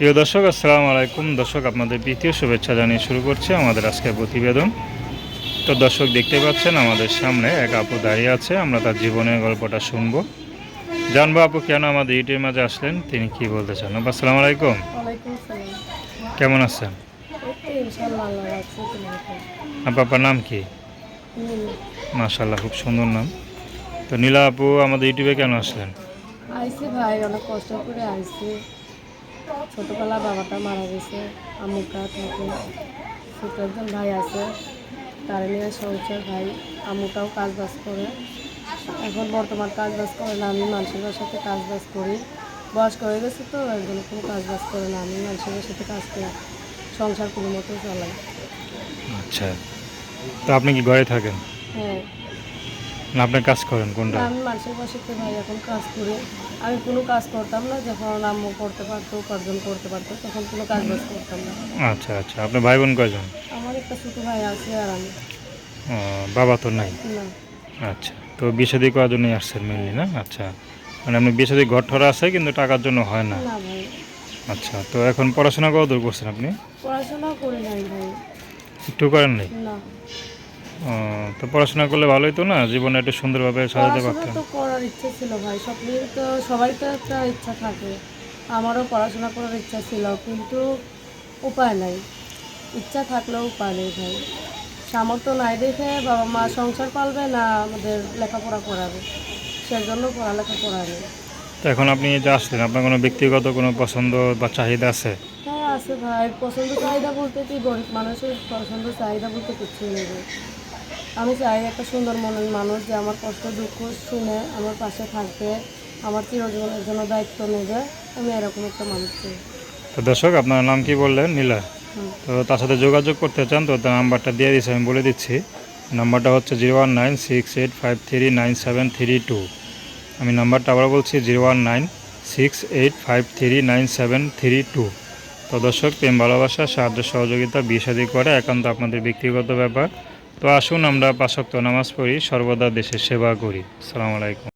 প্রিয় দর্শক আসসালামু আলাইকুম। দর্শক আপনাদের দ্বিতীয় শুভেচ্ছা জানিয়ে শুরু করছে আমাদের আজকের প্রতিবেদন। তো দর্শক দেখতে পাচ্ছেন আমাদের সামনে এক আপু দাঁড়িয়ে আছে। আমরা তার জীবনের গল্পটা শুনব। জানব আপু কেন আমাদের ইউটিউবের মাঝে আসলেন? তিনি কি বলতে চান? আপু আসসালামু আলাইকুম। কেমন আছেন? আপু আপনার নাম কি? মাশাল্লাহ খুব সুন্দর নাম। তো নীলা আপু আমাদের ইউটিউবে কেন আসলেন? আইসি ভাই অনেক কষ্ট করে আইসি। ছোটবেলা বাবাটা মারা গেছে আমুটা থাকে ছোট একজন ভাই আছে তার নিয়ে সংসার ভাই আমুটাও কাজ বাজ করে। এখন বর্তমান কাজ বাজ করে না আমি মানুষের সাথে কাজ বাজ করি। বয়স হয়ে গেছে তো একজন কোনো কাজ বাজ করে না আমি মানুষের সাথে কাজ করি সংসার কোনো মতো চালাই আচ্ছা। তো আপনি কি ঘরে থাকেন? হ্যাঁ। না আপনি কাজ করেন কোনটা? আমি মানুষের বাসাতে ভাই এখন কাজ করি। আমি কোনো কাজ করতাম না যখন আম্মু করতে পারতো উপার্জন করতে পারতো তখন কোনো কাজ বাজ করতাম না। আচ্ছা আচ্ছা আপনার ভাই বোন কয়জন? আমার একটা ছোটো ভাই আছে আর আমি। বাবা তো নাই? না। আচ্ছা তো বিয়ে শাদী করার জন্যই আসছেন মেনলি না? আচ্ছা মানে আপনি বিয়ে শাদী ঘর ঠরা আছে কিন্তু টাকার জন্য হয় না? না ভাই। আচ্ছা তো এখন পড়াশোনা কত দূর করছেন আপনি? পড়াশোনাও করি নাই ভাই। একটু করেন নাই? না। তো পড়াশোনা করলে ভালোই তো না? জীবনে একটু সুন্দরভাবে সাজাতে পারতেন। তো করার ইচ্ছা ছিল ভাই স্বপ্নের তো সবাই তো একটা ইচ্ছা থাকে। আমারও পড়াশোনা করার ইচ্ছা ছিল কিন্তু উপায় নাই। ইচ্ছা থাকলেও উপায় নেই ভাই। সামর্থ্য নাই দেখে বাবা মা সংসার পালবে না আমাদের লেখাপড়া করাবে? সেজন্য পড়ালেখা করাবে তো এখন আপনি যে আসলেন আপনার কোনো ব্যক্তিগত কোনো পছন্দ বা চাহিদা আছে? হ্যাঁ আছে ভাই। পছন্দ চাহিদা বলতে কি গরিব মানুষের পছন্দ চাহিদা বলতে কিছুই নেই। আমি চাই একটা সুন্দর মনের মানুষ যে আমার কষ্ট দুঃখ শুনে আমার পাশে থাকবে আমার চিরজীবনের জন্য দায়িত্ব নেবে। আমি এরকম একটা মানুষ চাই। তো দর্শক আপনার নাম কি বললেন? নীলা। তো তার সাথে যোগাযোগ করতে চান তো তার নাম্বারটা দিয়ে দিচ্ছি আমি বলে দিচ্ছি। নাম্বারটা হচ্ছে zero one nine six eight five three nine seven three two. আমি নাম্বারটা আবার বলছি zero one nine six eight five three nine seven three two. তো দর্শক প্রেম ভালোবাসা সাহায্য সহযোগিতা বিয়ে করে একান্ত আপনাদের ব্যক্তিগত ব্যাপার। তো আসুন আমরা পাশক্ত নামাজ পড়ি সর্বদা দেশের সেবা করি। আসসালামু আলাইকুম।